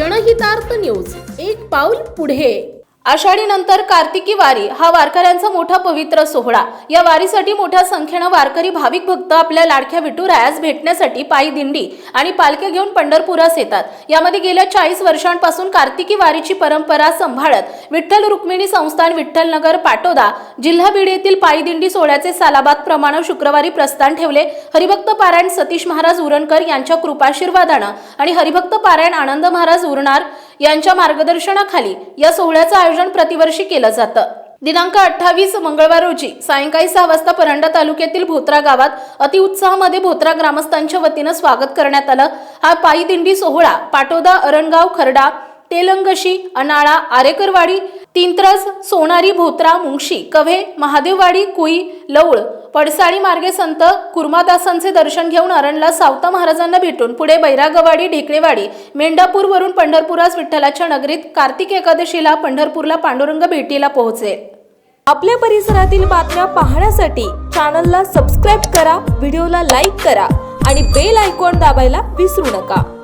जनहितार्थ news. एक पाऊल पुढे. आषाढीनंतर कार्तिकी वारी हा वारकऱ्यांचा मोठा पवित्र सोहळा. या वारीसाठी मोठ्या संख्येनं वारकरी भाविक भक्त आपल्या लाडक्या विठुरायास भेटण्यासाठी पायी दिंडी आणि पालख्या घेऊन पंढरपुरास येतात. यामध्ये गेल्या चाळीस वर्षांपासून कार्तिकी वारीची परंपरा सांभाळत विठ्ठल रुक्मिणी संस्थान विठ्ठलनगर पाटोदा जिल्हा बीड येथील पायी दिंडी सोहळ्याचे सालाबाद प्रमाण शुक्रवारी प्रस्थान ठेवले. हरिभक्त पारायण सतीश महाराज उरणकर यांच्या कृपाशीर्वादानं आणि हरिभक्त पारायण आनंद महाराज उरणार यांच्या मार्गदर्शनाखाली या सोहळ्याचं आयोजन प्रतिवर्षी केलं जातं. दिनांक अठ्ठावीस मंगळवार रोजी सायंकाळी सहा वाजता परंडा तालुक्यातील भोत्रा गावात अतिउत्साहामध्ये भोत्रा ग्रामस्थांच्या वतीनं स्वागत करण्यात आलं. हा पायी दिंडी सोहळा पाटोदा अरणगाव खरडा तेलंगशी अनाळा आरेकरवाडी तिंत्रज सोनारी भोत्रा मुंगशी कव्हे महादेववाडी कुई लवळ पडसाळी मार्गे संत कुर्मादासांचे दर्शन घेऊन अरणला सावता महाराजांना भेटून पुढे बैरागवाडी ढेकळेवाडी मेंढापूरवरून पंढरपुरास विठ्ठलाच्या नगरीत कार्तिक एकादशीला पंढरपूरला पांडुरंग भेटीला पोहोचेल. आपल्या परिसरातील बातम्या पाहण्यासाठी चॅनलला सबस्क्राईब करा व्हिडिओला लाईक करा आणि बेल आयकॉन दाबायला विसरू नका.